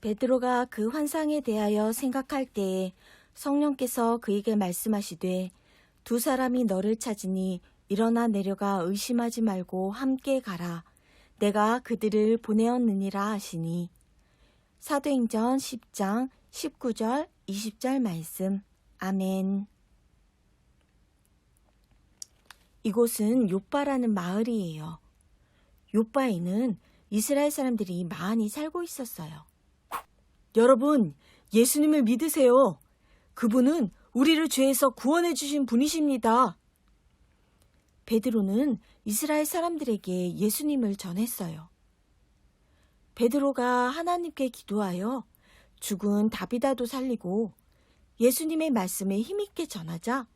베드로가 그 환상에 대하여 생각할 때에 성령께서 그에게 말씀하시되 두 사람이 너를 찾으니 일어나 내려가 의심하지 말고 함께 가라. 내가 그들을 보내었느니라 하시니 사도행전 10장 19절 20절 말씀. 아멘. 이곳은 요빠라는 마을이에요. 요빠에는 이스라엘 사람들이 많이 살고 있었어요. 여러분, 예수님을 믿으세요. 그분은 우리를 죄에서 구원해 주신 분이십니다. 베드로는 이스라엘 사람들에게 예수님을 전했어요. 베드로가 하나님께 기도하여 죽은 다비다도 살리고 예수님의 말씀을 힘있게 전하자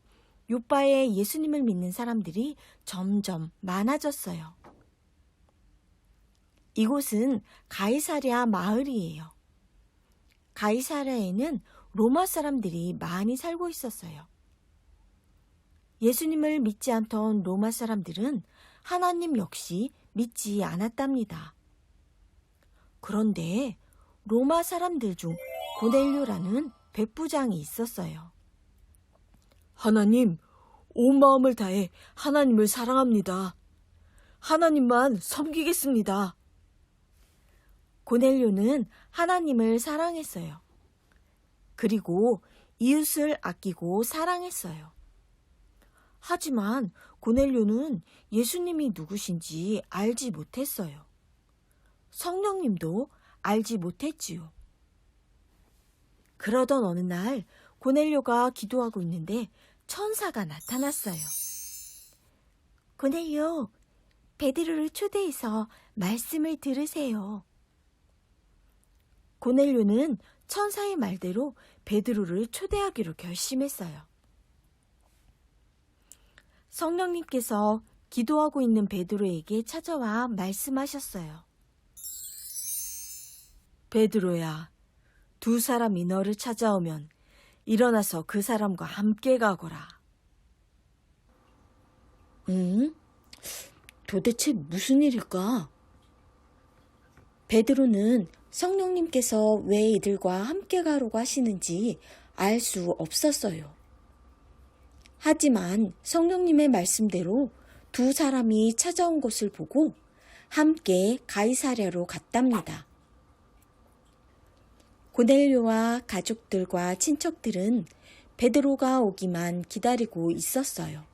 요빠에 예수님을 믿는 사람들이 점점 많아졌어요. 이곳은 가이사랴 마을이에요. 가이사랴에는 로마 사람들이 많이 살고 있었어요. 예수님을 믿지 않던 로마 사람들은 하나님 역시 믿지 않았답니다. 그런데 로마 사람들 중 고넬료라는 백부장이 있었어요. 하나님, 온 마음을 다해 하나님을 사랑합니다. 하나님만 섬기겠습니다. 고넬료는 하나님을 사랑했어요. 그리고 이웃을 아끼고 사랑했어요. 하지만 고넬료는 예수님이 누구신지 알지 못했어요. 성령님도 알지 못했지요. 그러던 어느 날 고넬료가 기도하고 있는데 천사가 나타났어요. 고넬료, 베드로를 초대해서 말씀을 들으세요. 고넬료는 천사의 말대로 베드로를 초대하기로 결심했어요. 성령님께서 기도하고 있는 베드로에게 찾아와 말씀하셨어요. 베드로야, 두 사람이 너를 찾아오면 일어나서 그 사람과 함께 가거라. 응? 도대체 무슨 일일까? 베드로는 성령님께서 왜 이들과 함께 가라고 하시는지 알 수 없었어요. 하지만 성령님의 말씀대로 두 사람이 찾아온 것을 보고 함께 가이사랴로 갔답니다. 고넬료와 가족들과 친척들은 베드로가 오기만 기다리고 있었어요.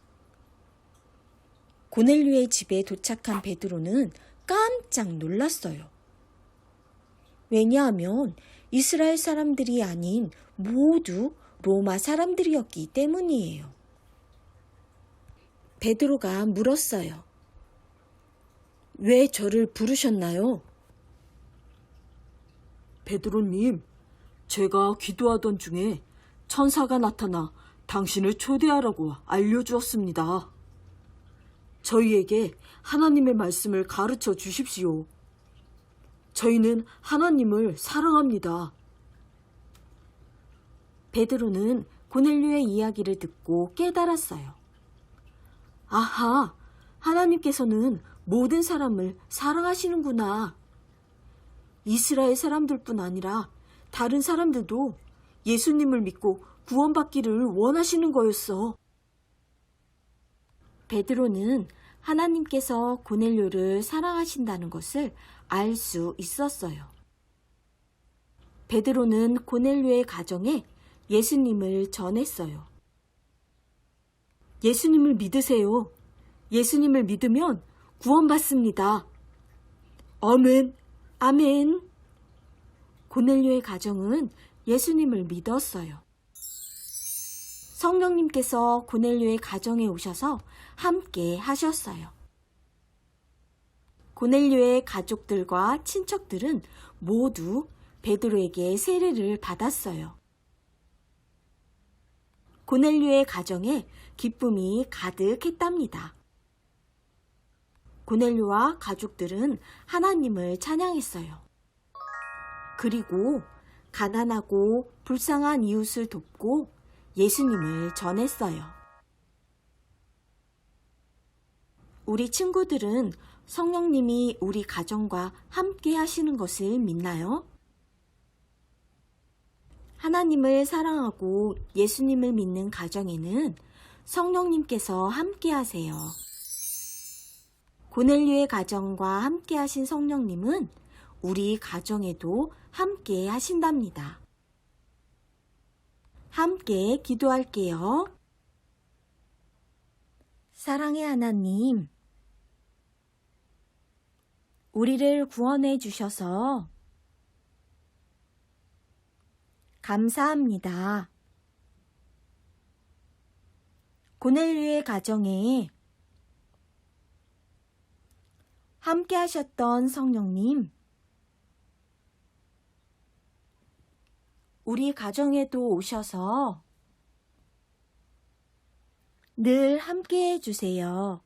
고넬료의 집에 도착한 베드로는 깜짝 놀랐어요. 왜냐하면 이스라엘 사람들이 아닌 모두 로마 사람들이었기 때문이에요. 베드로가 물었어요. 왜 저를 부르셨나요? 베드로님, 제가 기도하던 중에 천사가 나타나 당신을 초대하라고 알려주었습니다. 저희에게 하나님의 말씀을 가르쳐 주십시오. 저희는 하나님을 사랑합니다. 베드로는 고넬료의 이야기를 듣고 깨달았어요. 아하, 하나님께서는 모든 사람을 사랑하시는구나. 이스라엘 사람들뿐 아니라 다른 사람들도 예수님을 믿고 구원받기를 원하시는 거였어. 베드로는 하나님께서 고넬료를 사랑하신다는 것을 알 수 있었어요. 베드로는 고넬료의 가정에 예수님을 전했어요. 예수님을 믿으세요. 예수님을 믿으면 구원받습니다. 아멘, 아멘. 고넬료의 가정은 예수님을 믿었어요. 성령님께서 고넬료의 가정에 오셔서 함께 하셨어요. 고넬료의 가족들과 친척들은 모두 베드로에게 세례를 받았어요. 고넬료의 가정에 기쁨이 가득했답니다. 고넬료와 가족들은 하나님을 찬양했어요. 그리고 가난하고 불쌍한 이웃을 돕고 예수님을 전했어요. 우리 친구들은 성령님이 우리 가정과 함께 하시는 것을 믿나요? 하나님을 사랑하고 예수님을 믿는 가정에는 성령님께서 함께 하세요. 고넬류의 가정과 함께 하신 성령님은 우리 가정에도 함께 하신답니다. 함께 기도할게요. 사랑의 하나님, 우리를 구원해 주셔서 감사합니다. 고넬류의 가정에 함께 하셨던 성령님, 우리 가정에도 오셔서 늘 함께 해주세요.